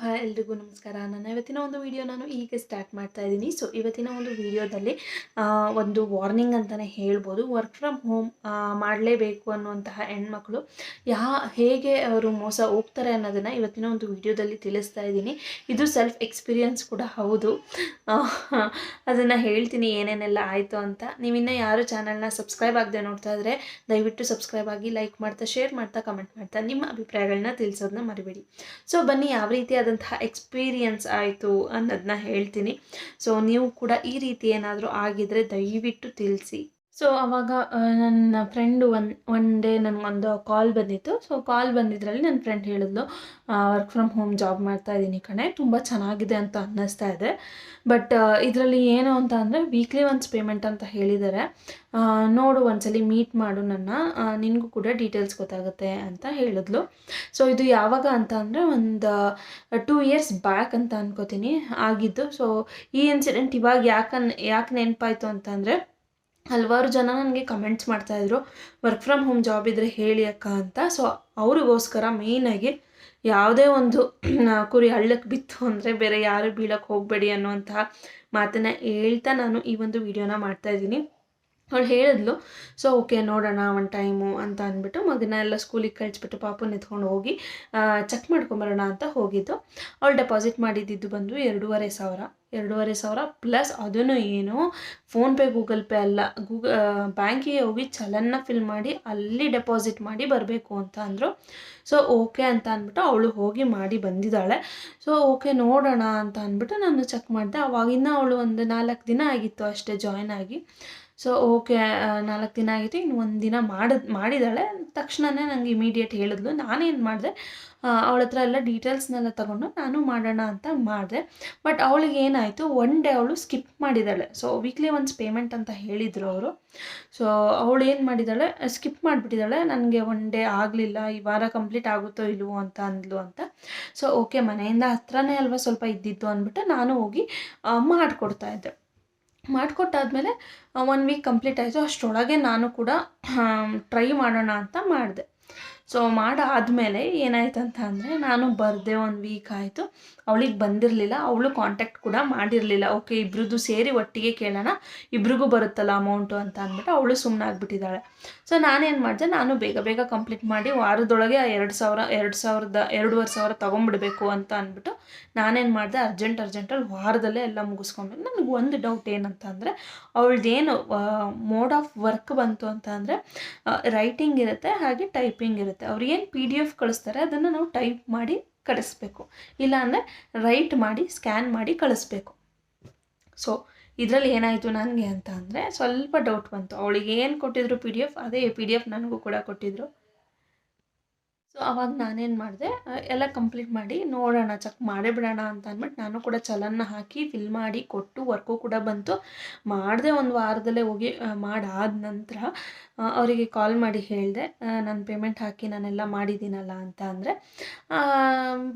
Hi ಎಲ್ರಿಗೂ ನಮಸ್ಕಾರ. ನಾನು ಇವತ್ತಿನ ಒಂದು ವಿಡಿಯೋ ನಾನು ಈಗ ಸ್ಟಾರ್ಟ್ ಮಾಡ್ತಾ ಇದ್ದೀನಿ. ಸೊ ಇವತ್ತಿನ ಒಂದು ವಿಡಿಯೋದಲ್ಲಿ ಒಂದು ವಾರ್ನಿಂಗ್ ಅಂತಲೇ ಹೇಳ್ಬೋದು. ವರ್ಕ್ ಫ್ರಮ್ ಹೋಮ್ ಮಾಡಲೇಬೇಕು ಅನ್ನುವಂತಹ ಹೆಣ್ಮಕ್ಳು ಯಾ, ಹೇಗೆ ಅವರು ಮೋಸ ಹೋಗ್ತಾರೆ ಅನ್ನೋದನ್ನು ಇವತ್ತಿನ ಒಂದು ವಿಡಿಯೋದಲ್ಲಿ ತಿಳಿಸ್ತಾ ಇದ್ದೀನಿ. ಇದು ಸೆಲ್ಫ್ ಎಕ್ಸ್ಪೀರಿಯನ್ಸ್ ಕೂಡ ಹೌದು. ಅದನ್ನು ಹೇಳ್ತೀನಿ ಏನೇನೆಲ್ಲ ಆಯಿತು ಅಂತ. ನೀವಿನ್ನ ಯಾರು ಚಾನಲ್ನ ಸಬ್ಸ್ಕ್ರೈಬ್ ಆಗದೆ ನೋಡ್ತಾ ಇದ್ರೆ, ದಯವಿಟ್ಟು ಸಬ್ಸ್ಕ್ರೈಬ್ ಆಗಿ ಲೈಕ್ ಮಾಡ್ತಾ ಶೇರ್ ಮಾಡ್ತಾ ಕಮೆಂಟ್ ಮಾಡ್ತಾ ನಿಮ್ಮ ಅಭಿಪ್ರಾಯಗಳನ್ನ ತಿಳಿಸೋದನ್ನ ಮರಿಬೇಡಿ. ಸೊ ಬನ್ನಿ, ಯಾವ ರೀತಿಯಾದಂತಹ ಎಕ್ಸ್ಪೀರಿಯನ್ಸ್ ಆಯಿತು ಅನ್ನೋದನ್ನ ಹೇಳ್ತೀನಿ. ಸೊ ನೀವು ಕೂಡ ಈ ರೀತಿ ಏನಾದರೂ ಆಗಿದ್ರೆ ದಯವಿಟ್ಟು ತಿಳಿಸಿ. ಸೊ ಅವಾಗ ನನ್ನ ಫ್ರೆಂಡು ಒನ್ ಒನ್ ಡೇ ನನಗೊಂದು ಕಾಲ್ ಬಂದಿತ್ತು. ಸೊ ಕಾಲ್ ಬಂದಿದ್ರಲ್ಲಿ ನನ್ನ ಫ್ರೆಂಡ್ ಹೇಳಿದ್ಲು ವರ್ಕ್ ಫ್ರಮ್ ಹೋಮ್ ಜಾಬ್ ಮಾಡ್ತಾ ಇದ್ದೀನಿ ಕಣೆ, ತುಂಬ ಚೆನ್ನಾಗಿದೆ ಅಂತ ಅನ್ನಿಸ್ತಾ ಇದೆ. ಬಟ್ ಇದರಲ್ಲಿ ಏನು ಅಂತ ಅಂದರೆ ವೀಕ್ಲಿ ಒನ್ಸ್ ಪೇಮೆಂಟ್ ಅಂತ ಹೇಳಿದ್ದಾರೆ. ನೋಡು ಒಂದ್ಸಲಿ ಮೀಟ್ ಮಾಡು ನನ್ನ. ನಿನಗೂ ಕೂಡ ಡೀಟೇಲ್ಸ್ ಗೊತ್ತಾಗುತ್ತೆ ಅಂತ ಹೇಳಿದ್ಲು. ಸೊ ಇದು ಯಾವಾಗ ಅಂತ ಅಂದರೆ, ಒಂದು ಟೂ ಇಯರ್ಸ್ ಬ್ಯಾಕ್ ಅಂತ ಅನ್ಕೋತೀನಿ, ಆಗಿದ್ದು. ಸೊ ಈ ಇನ್ಸಿಡೆಂಟ್ ಇವಾಗ ಯಾಕನ್, ಯಾಕೆ ನೆನಪಾಯಿತು ಅಂತಂದರೆ ಹಲವಾರು ಜನ ನನಗೆ ಕಮೆಂಟ್ಸ್ ಮಾಡ್ತಾಯಿದ್ರು ವರ್ಕ್ ಫ್ರಮ್ ಹೋಮ್ ಜಾಬ್ ಇದ್ದರೆ ಹೇಳಿ ಅಕ್ಕ ಅಂತ. ಸೊ ಅವ್ರಿಗೋಸ್ಕರ ಮೇಯ್ನಾಗಿ ಯಾವುದೇ ಒಂದು ಕುರಿ ಹಳ್ಳಕ್ಕೆ ಬಿತ್ತು ಅಂದರೆ ಬೇರೆ ಯಾರು ಬೀಳಕ್ಕೆ ಹೋಗಬೇಡಿ ಅನ್ನುವಂತಹ ಮಾತನ್ನು ಹೇಳ್ತಾ ನಾನು ಈ ಒಂದು ವಿಡಿಯೋನ ಮಾಡ್ತಾಯಿದ್ದೀನಿ ಅವಳು ಹೇಳಿದ್ಲು ಸೊ ಓಕೆ ನೋಡೋಣ ಒಂದು ಟೈಮು ಅಂತ ಅಂದ್ಬಿಟ್ಟು ಮಗನ ಎಲ್ಲ ಸ್ಕೂಲಿಗೆ ಕಳಿಸ್ಬಿಟ್ಟು ಪಾಪನ ಎತ್ಕೊಂಡು ಹೋಗಿ ಚೆಕ್ ಮಾಡ್ಕೊಂಬರೋಣ ಅಂತ ಹೋಗಿದ್ದು. ಅವಳು ಡೆಪಾಸಿಟ್ ಮಾಡಿದ್ದಿದ್ದು ಬಂದು ಎರಡೂವರೆ ಸಾವಿರ. ಎರಡೂವರೆ ಸಾವಿರ ಪ್ಲಸ್ ಅದನ್ನು ಏನು ಫೋನ್ಪೇ ಗೂಗಲ್ ಪೇ ಅಲ್ಲ ಗೂಗ ಬ್ಯಾಂಕಿಗೆ ಹೋಗಿ ಚಲನ್ನ ಫಿಲ್ ಮಾಡಿ ಅಲ್ಲಿ ಡೆಪಾಸಿಟ್ ಮಾಡಿ ಬರಬೇಕು ಅಂತ ಅಂದರು. ಸೊ ಓಕೆ ಅಂತ ಅಂದ್ಬಿಟ್ಟು ಅವಳು ಹೋಗಿ ಮಾಡಿ ಬಂದಿದ್ದಾಳೆ. ಸೊ ಓಕೆ ನೋಡೋಣ ಅಂತ ಅಂದ್ಬಿಟ್ಟು ನಾನು ಚೆಕ್ ಮಾಡಿದೆ. ಅವಾಗಿನ್ನ ಅವಳು ಒಂದು ನಾಲ್ಕು ದಿನ ಆಗಿತ್ತು ಅಷ್ಟೇ ಜಾಯ್ನ್ ಆಗಿ. ಸೊ ಓಕೆ ನಾಲ್ಕು ದಿನ ಆಗಿತ್ತು, ಇನ್ನು ಒಂದು ದಿನ ಮಾಡಿದ್ ಮಾಡಿದ್ದಾಳೆ ತಕ್ಷಣವೇ ನನಗೆ ಇಮಿಡಿಯೇಟ್ ಹೇಳಿದ್ಲು. ನಾನೇನು ಮಾಡಿದೆ? ಅವಳ ಹತ್ರ ಎಲ್ಲ ಡೀಟೇಲ್ಸ್ನೆಲ್ಲ ತೊಗೊಂಡು ನಾನು ಮಾಡೋಣ ಅಂತ ಮಾಡಿದೆ. ಬಟ್ ಅವಳಿಗೆ ಏನಾಯಿತು ಒನ್ ಡೇ ಅವಳು ಸ್ಕಿಪ್ ಮಾಡಿದ್ದಾಳೆ ಸೊ ವೀಕ್ಲಿ ಒನ್ಸ್ ಪೇಮೆಂಟ್ ಅಂತ ಹೇಳಿದರು ಅವರು. ಸೊ ಅವಳು ಏನು ಮಾಡಿದ್ದಾಳೆ ಸ್ಕಿಪ್ ಮಾಡಿಬಿಟ್ಟಿದ್ದಾಳೆ ನನಗೆ ಒನ್ ಡೇ ಆಗಲಿಲ್ಲ, ಈ ವಾರ ಕಂಪ್ಲೀಟ್ ಆಗುತ್ತೋ ಇಲ್ವೋ ಅಂತ ಅಂದ್ಲು ಅಂತ. ಸೊ ಓಕೆ ಮನೆಯಿಂದ ಹತ್ರನೇ ಅಲ್ವಾ ಸ್ವಲ್ಪ ಇದ್ದಿತ್ತು ಅಂದ್ಬಿಟ್ಟು ನಾನು ಹೋಗಿ ಮಾಡಿಕೊಡ್ತಾ ಇದ್ದೆ. ಮಾಡಿಕೊಟ್ಟಾದ್ಮೇಲೆ ಒನ್ ವೀಕ್ ಕಂಪ್ಲೀಟ್ ಆಯಿತು. ಅಷ್ಟರೊಳಗೆ ನಾನು ಕೂಡ ಟ್ರೈ ಮಾಡೋಣ ಅಂತ ಮಾಡಿದೆ. ಸೊ ಮಾಡಾದಮೇಲೆ ಏನಾಯ್ತು ಅಂದರೆ ನಾನು ಬರದೆ ಒಂದು ವೀಕ್ ಆಯಿತು. ಅವಳಿಗೆ ಬಂದಿರಲಿಲ್ಲ. ಅವಳು ಕಾಂಟ್ಯಾಕ್ಟ್ ಕೂಡ ಮಾಡಿರಲಿಲ್ಲ. ಓಕೆ ಇಬ್ರದ್ದು ಸೇರಿ ಒಟ್ಟಿಗೆ ಕೇಳೋಣ. ಇಬ್ರಿಗೂ ಬರುತ್ತಲ್ಲ ಅಮೌಂಟು ಅಂತ ಅಂದ್ಬಿಟ್ಟು ಅವಳು ಸುಮ್ಮನೆ ಆಗಿಬಿಟ್ಟಿದ್ದಾಳೆ. ಸೊ ನಾನೇನು ಮಾಡಿದೆ? ನಾನು ಬೇಗ ಬೇಗ ಕಂಪ್ಲೀಟ್ ಮಾಡಿ ವಾರದೊಳಗೆ ಎರಡು ಸಾವಿರ, ಎರಡು ಸಾವಿರದ, ಎರಡೂವರೆ ಸಾವಿರ ತೊಗೊಂಬಿಡ್ಬೇಕು ಅಂತ ಅಂದ್ಬಿಟ್ಟು ನಾನೇನು ಮಾಡಿದೆ? ಅರ್ಜೆಂಟ್ ಅರ್ಜೆಂಟಲ್ಲಿ ವಾರದಲ್ಲೇ ಎಲ್ಲ ಮುಗಿಸ್ಕೊಂಡು ನನಗೆ ಒಂದು ಡೌಟ್ ಏನಂತ ಅಂದರೆ ಅವಳದ್ದೇನು ಮೋಡ್ ಆಫ್ ವರ್ಕ್ ಬಂತು ಅಂತ ಅಂದರೆ ರೈಟಿಂಗ್ ಇರುತ್ತೆ, ಹಾಗೆ ಟೈಪಿಂಗ್ ಇರುತ್ತೆ. ಅವ್ರಿಗೇನು ಪಿ ಡಿ ಎಫ್ ಕಳಿಸ್ತಾರೆ, ಅದನ್ನು ನಾವು ಟೈಪ್ ಮಾಡಿ ಕಳಿಸ್ಬೇಕು. ಇಲ್ಲಾಂದರೆ ರೈಟ್ ಮಾಡಿ ಸ್ಕ್ಯಾನ್ ಮಾಡಿ ಕಳಿಸ್ಬೇಕು. ಸೊ ಇದರಲ್ಲಿ ಏನಾಯಿತು ನನಗೆ ಅಂತ ಅಂದರೆ ಸ್ವಲ್ಪ ಡೌಟ್ ಬಂತು. ಅವಳಿಗೆ ಏನು ಕೊಟ್ಟಿದ್ರು ಪಿ ಡಿ ಎಫ್ ಅದೇ ಪಿ ಡಿ ಎಫ್ ನನಗೂ ಕೂಡ ಕೊಟ್ಟಿದ್ರು. ಸೊ ಅವಾಗ ನಾನೇನು ಮಾಡಿದೆ ಎಲ್ಲ ಕಂಪ್ಲೀಟ್ ಮಾಡಿ, ನೋಡೋಣ ಚೆಕ್ ಮಾಡೇ ಬಿಡೋಣ ಅಂತ ಅಂದ್ಬಿಟ್ಟು ನಾನು ಕೂಡ ಚಲನ್ನ ಹಾಕಿ ಫಿಲ್ ಮಾಡಿ, ಕೊಟ್ಟು ವರ್ಕು ಕೂಡ ಬಂತು. ಮಾಡಿದೆ ಒಂದು ವಾರದಲ್ಲೇ ಹೋಗಿ ಮಾಡಾದ ನಂತರ ಅವರಿಗೆ ಕಾಲ್ ಮಾಡಿ ಹೇಳಿದೆ ನಾನು ಪೇಮೆಂಟ್ ಹಾಕಿ ನಾನೆಲ್ಲ ಮಾಡಿದ್ದೀನಲ್ಲ ಅಂತ ಅಂದರೆ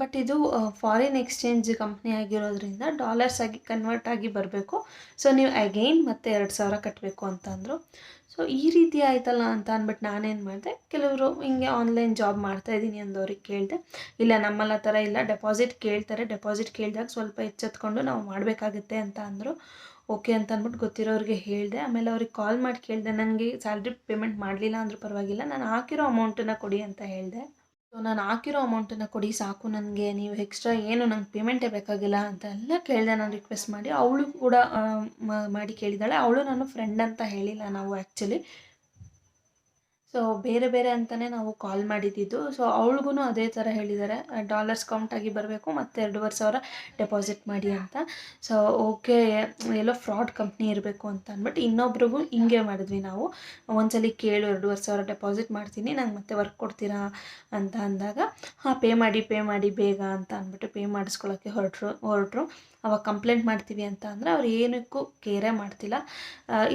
ಬಟ್ ಇದು ಫಾರಿನ್ ಎಕ್ಸ್ಚೇಂಜ್ ಕಂಪ್ನಿ ಆಗಿರೋದ್ರಿಂದ ಡಾಲರ್ಸ್ ಆಗಿ ಕನ್ವರ್ಟ್ ಆಗಿ ಬರಬೇಕು. ಸೊ ನೀವು ಅಗೈನ್ ಮತ್ತೆ ಎರಡು ಸಾವಿರ ಕಟ್ಟಬೇಕು ಅಂತ ಅಂದರು. ಸೊ ಈ ರೀತಿ ಆಯ್ತಲ್ಲ ಅಂತ ಅಂದ್ಬಿಟ್ಟು ನಾನೇನು ಮಾಡಿದೆ? ಕೆಲವರು ಹಿಂಗೆ ಆನ್ಲೈನ್ ಜಾಬ್ ಮಾಡ್ತಾ ಇದ್ದೀನಿ ಅಂದವ್ರಿಗೆ ಕೇಳಿದೆ. ಇಲ್ಲ ನಮ್ಮಲ್ಲ ಥರ ಇಲ್ಲ. ಡೆಪಾಸಿಟ್ ಕೇಳ್ತಾರೆ. ಡೆಪಾಸಿಟ್ ಕೇಳಿದಾಗ ಸ್ವಲ್ಪ ಎಚ್ಚೆತ್ಕೊಂಡು ನಾವು ಮಾಡಬೇಕಾಗುತ್ತೆ ಅಂತ ಅಂದರು. ಓಕೆ ಅಂತ ಅಂದ್ಬಿಟ್ಟು ಗೊತ್ತಿರೋರಿಗೆ ಹೇಳಿದೆ. ಆಮೇಲೆ ಅವ್ರಿಗೆ ಕಾಲ್ ಮಾಡಿ ಕೇಳಿದೆ. ನನಗೆ ಸ್ಯಾಲ್ರಿ ಪೇಮೆಂಟ್ ಮಾಡಲಿಲ್ಲ ಅಂದರೂ ಪರವಾಗಿಲ್ಲ. ನಾನು ಹಾಕಿರೋ ಅಮೌಂಟನ್ನು ಕೊಡಿ ಅಂತ ಹೇಳಿದೆ. ಸೊ ನಾನು ಹಾಕಿರೋ ಅಮೌಂಟನ್ನು ಕೊಡಿ, ಸಾಕು ನನಗೆ, ನೀವು ಎಕ್ಸ್ಟ್ರಾ ಏನು ನಂಗೆ ಪೇಮೆಂಟೇ ಬೇಕಾಗಿಲ್ಲ ಅಂತ ಎಲ್ಲ ಕೇಳಿದೆ ನಾನು ರಿಕ್ವೆಸ್ಟ್ ಮಾಡಿ. ಅವಳು ಕೂಡ ಮಾಡಿ ಕೇಳಿದಾಳೆ. ಅವಳು ನಾನು ಫ್ರೆಂಡ್ ಅಂತ ಹೇಳಿಲ್ಲ ನಾವು ಆ್ಯಕ್ಚುಲಿ ಸೊ ಬೇರೆ ಬೇರೆ ಅಂತಲೇ ನಾವು ಕಾಲ್ ಮಾಡಿದ್ದಿದ್ದು ಸೊ ಅವಳಿಗೂ ಅದೇ ಥರ ಹೇಳಿದ್ದಾರೆ ಡಾಲರ್ಸ್ ಕೌಂಟ್ ಆಗಿ ಬರಬೇಕು ಮತ್ತು ಎರಡೂವರೆ ಸಾವಿರ ಡೆಪಾಸಿಟ್ ಮಾಡಿ ಅಂತ. ಸೊ ಓಕೆ ಎಲ್ಲೋ ಫ್ರಾಡ್ ಕಂಪ್ನಿ ಇರಬೇಕು ಅಂತ ಅಂದ್ಬಿಟ್ಟು ಇನ್ನೊಬ್ರಿಗೂ ಹಿಂಗೆ ಮಾಡಿದ್ವಿ ನಾವು. ಒಂದ್ಸಲಿ ಕೇಳು, ಎರಡೂವರೆ ಸಾವಿರ ಡೆಪಾಸಿಟ್ ಮಾಡ್ತೀನಿ, ನಂಗೆ ಮತ್ತೆ ವರ್ಕ್ ಕೊಡ್ತೀರಾ ಅಂತ ಅಂದಾಗ, ಹಾಂ ಪೇ ಮಾಡಿ ಪೇ ಮಾಡಿ, ಬೇಗ ಅಂತ ಅಂದ್ಬಿಟ್ಟು ಪೇ ಮಾಡಿಸ್ಕೊಳ್ಳೋಕ್ಕೆ ಹೊರಟ್ರು ಹೊರಟ್ರು. ಅವಾಗ ಕಂಪ್ಲೇಂಟ್ ಮಾಡ್ತೀವಿ ಅಂತ ಅಂದರೆ ಅವ್ರು ಏನಕ್ಕೂ ಕೇರೇ ಮಾಡ್ತಿಲ್ಲ.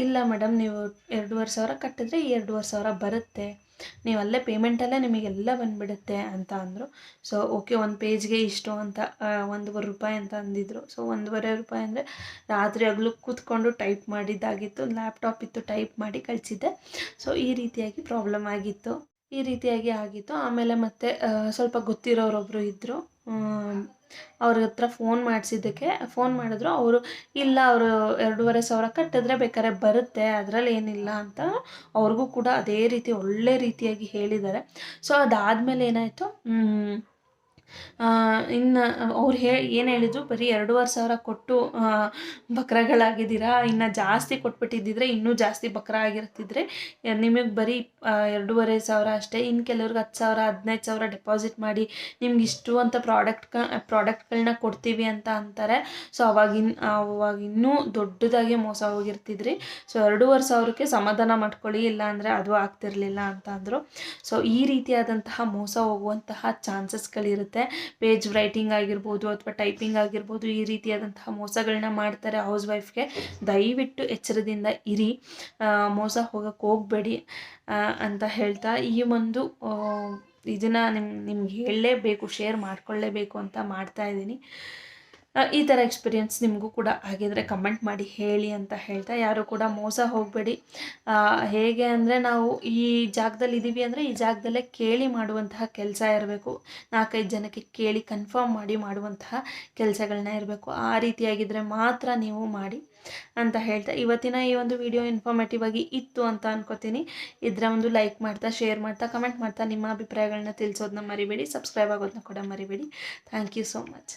ಇಲ್ಲ ಮೇಡಮ್ ನೀವು ಎರಡೂವರೆ ಸಾವಿರ ಕಟ್ಟಿದ್ರೆ ಎರಡುವರೆ ಎರಡೂವರೆ ಸಾವಿರ ಬರುತ್ತೆ ನೀವು ಅಲ್ಲೇ ಪೇಮೆಂಟಲ್ಲೇ ನಿಮಗೆಲ್ಲ ಬಂದುಬಿಡುತ್ತೆ ಅಂತ ಅಂದರು. ಸೊ ಓಕೆ ಒಂದು ಪೇಜ್ಗೆ ಇಷ್ಟು ಅಂತ ಒಂದೂವರೆ ರೂಪಾಯಿ ಅಂತ ಅಂದಿದ್ರು. ಸೊ ಒಂದೂವರೆ ರೂಪಾಯಿ ಅಂದರೆ ರಾತ್ರಿ ಹಗಲು ಕೂತ್ಕೊಂಡು ಟೈಪ್ ಮಾಡಿದ್ದಾಗಿತ್ತು ಲ್ಯಾಪ್ಟಾಪ್ ಇತ್ತು ಟೈಪ್ ಮಾಡಿ ಕಳಿಸಿದ್ದೆ. ಸೊ ಈ ರೀತಿಯಾಗಿ ಪ್ರಾಬ್ಲಮ್ ಆಗಿತ್ತು. ಈ ರೀತಿಯಾಗಿ ಆಗಿತ್ತು. ಆಮೇಲೆ ಮತ್ತೆ ಸ್ವಲ್ಪ ಗೊತ್ತಿರೋರೊಬ್ಬರು ಇದ್ದರು ಅವ್ರ ಹತ್ರ ಫೋನ್ ಮಾಡಿಸಿದ್ದಕ್ಕೆ ಫೋನ್ ಮಾಡಿದ್ರು. ಅವರು, ಇಲ್ಲ, ಅವರು ಎರಡೂವರೆ ಸಾವಿರ ಕಟ್ಟಿದ್ರೆ ಬೇಕಾದ್ರೆ ಬರುತ್ತೆ, ಅದರಲ್ಲಿ ಏನಿಲ್ಲ ಅಂತ ಅವ್ರಿಗೂ ಕೂಡ ಅದೇ ರೀತಿ ಒಳ್ಳೆ ರೀತಿಯಾಗಿ ಹೇಳಿದ್ದಾರೆ. ಸೊ ಅದಾದಮೇಲೆ ಏನಾಯಿತು? ಇನ್ನು ಅವ್ರು ಹೇ, ಏನು ಹೇಳಿದ್ರು? ಬರೀ ಎರಡೂವರೆ ಸಾವಿರ ಕೊಟ್ಟು ಬಕ್ರಗಳಾಗಿದ್ದೀರಾ? ಇನ್ನು ಜಾಸ್ತಿ ಕೊಟ್ಬಿಟ್ಟಿದ್ದಿದ್ರೆ ಇನ್ನೂ ಜಾಸ್ತಿ ಬಕ್ರ ಆಗಿರ್ತಿದ್ರೆ ನಿಮಗೆ ಬರೀ ಎರಡೂವರೆ ಸಾವಿರ ಅಷ್ಟೇ ಇನ್ನು ಕೆಲವ್ರಿಗೆ ಹತ್ತು ಸಾವಿರ, ಹದಿನೈದು ಸಾವಿರ ಡೆಪಾಸಿಟ್ ಮಾಡಿ, ನಿಮ್ಗೆ ಇಷ್ಟು ಅಂತ ಪ್ರಾಡಕ್ಟ್ ಪ್ರಾಡಕ್ಟ್ಗಳನ್ನ ಕೊಡ್ತೀವಿ ಅಂತ ಅಂತಾರೆ. ಸೊ, ಅವಾಗಿನ್ ಅವಾಗ ಇನ್ನೂ ದೊಡ್ಡದಾಗಿ ಮೋಸ ಹೋಗಿರ್ತಿದ್ರಿ. ಸೊ, ಎರಡೂವರೆ ಸಾವಿರಕ್ಕೆ ಸಮಾಧಾನ ಮಾಡ್ಕೊಳ್ಳಿ ಇಲ್ಲ ಅಂದರೆ ಅದು ಆಗ್ತಿರ್ಲಿಲ್ಲ ಅಂತ ಅಂದರು. ಸೊ, ಈ ರೀತಿಯಾದಂತಹ ಮೋಸ ಹೋಗುವಂತಹ ಚಾನ್ಸಸ್ಗಳಿರುತ್ತೆ. ಪೇಜ್ ರೈಟಿಂಗ್ ಆಗಿರ್ಬೋದು ಅಥವಾ ಟೈಪಿಂಗ್ ಆಗಿರ್ಬೋದು ಈ ರೀತಿಯಾದಂತಹ ಮೋಸಗಳನ್ನ ಮಾಡ್ತಾರೆ ಹೌಸ್ ವೈಫ್ಗೆ ದಯವಿಟ್ಟು ಎಚ್ಚರದಿಂದ ಇರಿ. ಮೋಸ ಹೋಗಕ್ಕೆ ಹೋಗಬೇಡಿ ಅಂತ ಹೇಳ್ತಾ ಈ ಒಂದು ಇದನ್ನು ನಿಮ್, ನಿಮ್ಗೆ ಹೇಳಲೇಬೇಕು ಶೇರ್ ಮಾಡ್ಕೊಳ್ಳೇಬೇಕು ಅಂತ ಮಾಡ್ತಾ ಇದ್ದೀನಿ. ಈ ಥರ ಎಕ್ಸ್ಪೀರಿಯೆನ್ಸ್ ನಿಮಗೂ ಕೂಡ ಆಗಿದ್ರೆ ಕಮೆಂಟ್ ಮಾಡಿ ಹೇಳಿ ಅಂತ ಹೇಳ್ತಾ, ಯಾರು ಕೂಡ ಮೋಸ ಹೋಗಬೇಡಿ. ಹೇಗೆ ಅಂದರೆ ನಾವು ಈ ಜಾಗದಲ್ಲಿ ಇದ್ದೀವಿ ಅಂದರೆ ಈ ಜಾಗದಲ್ಲೇ ಕೇಳಿ ಮಾಡುವಂತಹ ಕೆಲಸ ಇರಬೇಕು. ನಾಲ್ಕೈದು ಜನಕ್ಕೆ ಕೇಳಿ ಕನ್ಫರ್ಮ್ ಮಾಡಿ ಮಾಡುವಂತಹ ಕೆಲಸಗಳನ್ನ ಇರಬೇಕು. ಆ ರೀತಿಯಾಗಿದ್ದರೆ ಮಾತ್ರ ನೀವು ಮಾಡಿ ಅಂತ ಹೇಳ್ತಾ, ಇವತ್ತಿನ ಈ ಒಂದು ವಿಡಿಯೋ ಇನ್ಫಾರ್ಮೇಟಿವ್ ಆಗಿ ಇತ್ತು ಅಂತ ಅನ್ಕೋತೀನಿ. ಇದರ ಒಂದು ಲೈಕ್ ಮಾಡ್ತಾ ಶೇರ್ ಮಾಡ್ತಾ ಕಮೆಂಟ್ ಮಾಡ್ತಾ ನಿಮ್ಮ ಅಭಿಪ್ರಾಯಗಳನ್ನ ತಿಳಿಸೋದನ್ನ ಮರಿಬೇಡಿ ಸಬ್ಸ್ಕ್ರೈಬ್ ಆಗೋದನ್ನ ಕೂಡ ಮರಿಬೇಡಿ. Thank you so much